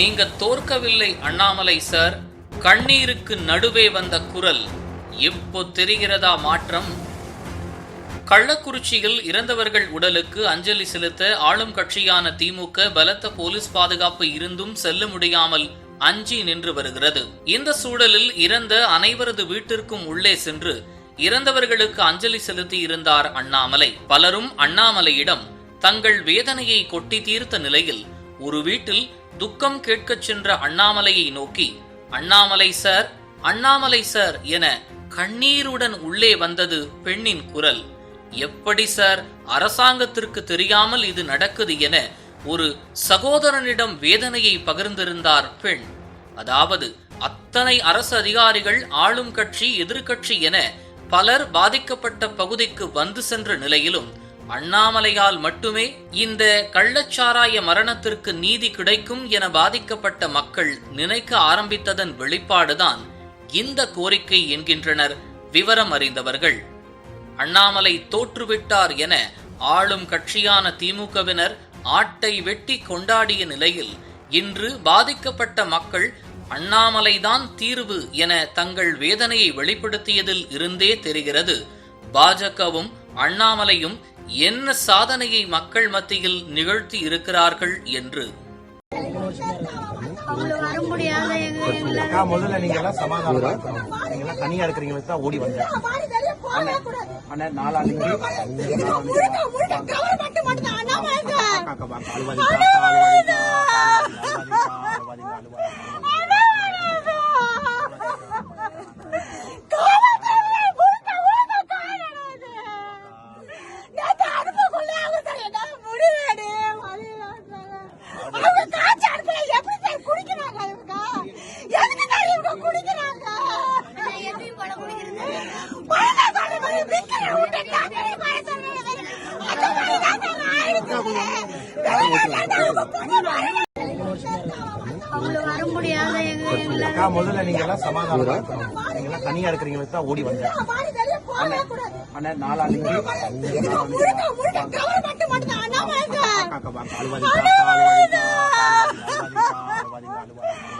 நீங்க தோற்கவில்லை அண்ணாமலை சார். கண்ணீருக்கு நடுவே வந்த குரல் இப்போ தெரிகிறதா மாற்றம்? கள்ளக்குறிச்சியில் இறந்தவர்கள் உடலுக்கு அஞ்சலி செலுத்த ஆளும் கட்சியான திமுக பலத்த போலீஸ் பாதுகாப்பு இருந்தும் செல்ல முடியாமல் அஞ்சி நின்று வருகிறது. இந்த சூழலில் இறந்த அனைவரது வீட்டிற்கும் உள்ளே சென்று இறந்தவர்களுக்கு அஞ்சலி செலுத்தி இருந்தார் அண்ணாமலை. பலரும் அண்ணாமலையிடம் தங்கள் வேதனையை கொட்டி தீர்த்த நிலையில் ஒரு வீட்டில் துக்கம் கேட்கச் சென்ற அண்ணாமலையை நோக்கி அண்ணாமலை சார் அண்ணாமலை சார் என கண்ணீருடன் உள்ளே வந்தது பெண்ணின் குரல். எப்படி சார் அரசாங்கத்திற்கு தெரியாமல் இது நடக்குது என ஒரு சகோதரனிடம் வேதனையை பகிர்ந்திருந்தார் பெண். அதாவது அத்தனை அரசு அதிகாரிகள் ஆளும் கட்சி எதிர்கட்சி என பலர் பாதிக்கப்பட்ட பகுதிக்கு வந்து சென்ற நிலையிலும் அண்ணாமலையால் மட்டுமே இந்த கள்ளச்சாராய மரணத்திற்கு நீதி கிடைக்கும் என பாதிக்கப்பட்ட மக்கள் நினைக்க ஆரம்பித்ததன் வெளிப்பாடுதான் இந்த கோரிக்கை என்கின்றனர். விவரம் அறிந்தவர்கள் அண்ணாமலை தோற்றுவிட்டார் என ஆளும் கட்சியான திமுகவினர் ஆட்டை வெட்டி கொண்டாடிய நிலையில் இன்று பாதிக்கப்பட்ட மக்கள் அண்ணாமலைதான் தீர்வு என தங்கள் வேதனையை வெளிப்படுத்தியதில் இருந்தே தெரிகிறது. பாஜகவும் அண்ணாமலையும் என்ன சாதனையை மக்கள் மத்தியில் நிகழ்த்தி இருக்கிறார்கள் என்று முதல்ல நீங்க எல்லாம் சமாதானம். நீங்க எல்லாம் தனியா இருக்கிறீங்களுக்கு தான் ஓடி வந்தேன் அக்கா, அழுவாதீங்க, அழுவாதீங்க, அழுவாதீங்க. அக்கா முதல்ல நீங்க எல்லாம் சமாதானம். நீங்க எல்லாம் தனியா இருக்கிறீங்களுக்கு தான் ஓடி வந்தேன். அக்கா, அழுவாதீங்க, அழுவாதீங்க, அழுவாதீங்க.